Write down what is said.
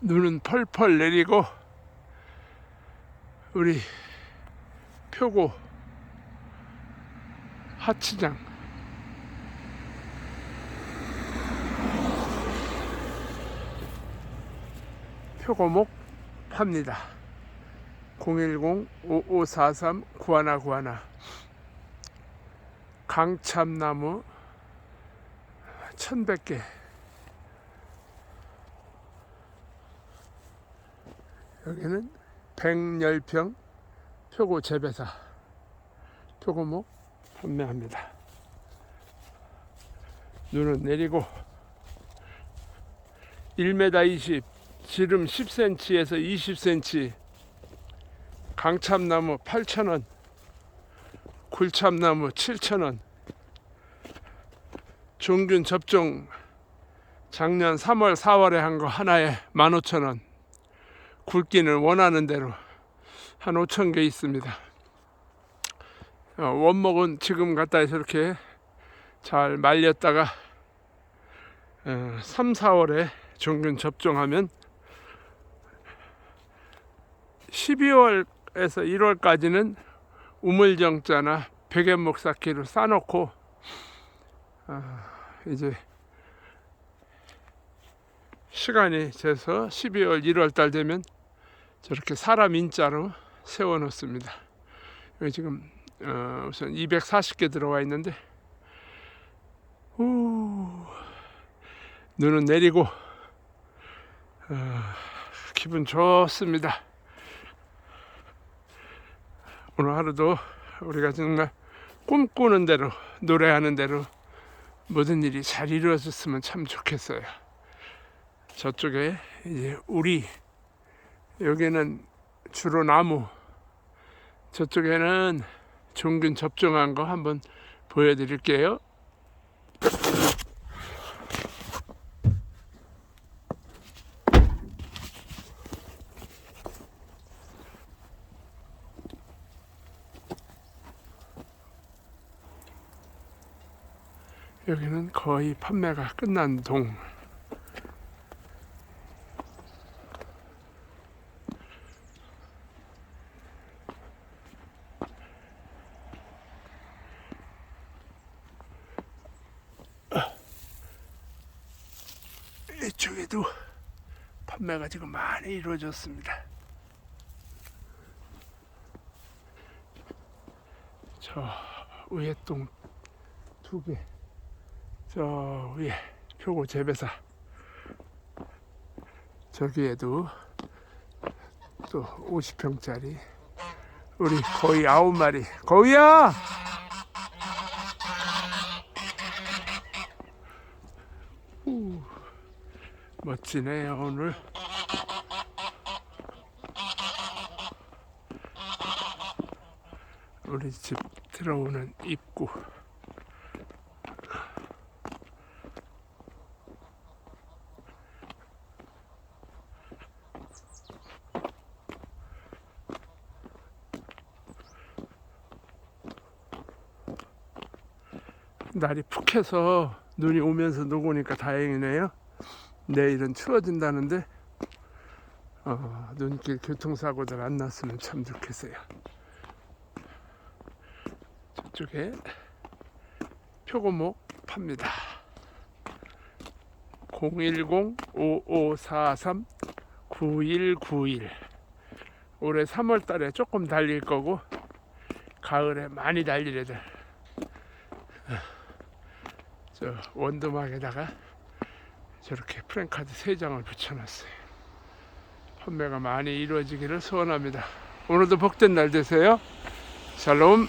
눈은 펄펄 내리고 우리 표고 하치장. 표고목 팝니다. 010-5543 구하나 구하나. 강참나무 1100개 여기는 백열평 표고 재배사 표고목 판매합니다. 눈은 내리고 1m 20 지름 10cm에서 20cm 강참나무 8,000원 굴참나무 7,000원 종균 접종 작년 3월 4월에 한 거 하나에 15,000원 굵기는 원하는 대로 한 5천 개 있습니다. 어, 원목은 지금 갖다 해서 이렇게 잘 말렸다가 어, 3, 4월에 종균 접종하면 12월에서 1월까지는 우물정자나 백연목 쌓기로 싸놓고 어, 이제 시간이 돼서 12월 1월 달 되면 저렇게 사람 인자로 세워 놓습니다. 여기 지금 어, 우선 240개 들어와 있는데 우, 눈은 내리고 어, 기분 좋습니다. 오늘 하루도 우리가 정말 꿈꾸는 대로 노래하는 대로 모든 일이 잘 이루어졌으면 참 좋겠어요. 저쪽에 이제 우리 여기는 주로 나무 저쪽에는 종균 접종한 거 한번 보여드릴게요. 여기는 거의 판매가 끝난 동. 이쪽에도 판매가 지금 많이 이루어졌습니다. 저 위에 동두 개, 저 위에 표고 재배사, 저기에도 또 50평짜리 우리 거의 아홉 마리. 거위야! 우, 멋지네요 오늘 우리 집 들어오는 입구 날이 푹 해서 눈이 오면서 녹으니까 다행이네요. 내일은 추워진다는데 어, 눈길 교통사고들 안 났으면 참 좋겠어요. 저쪽에 표고목 팝니다. 010-5543-9191 올해 3월 달에 조금 달릴 거고 가을에 많이 달릴 애들 저 원두막에다가 저렇게 프랭카드 3장을 붙여놨어요. 판매가 많이 이루어지기를 소원합니다. 오늘도 복된 날 되세요. 샬롬.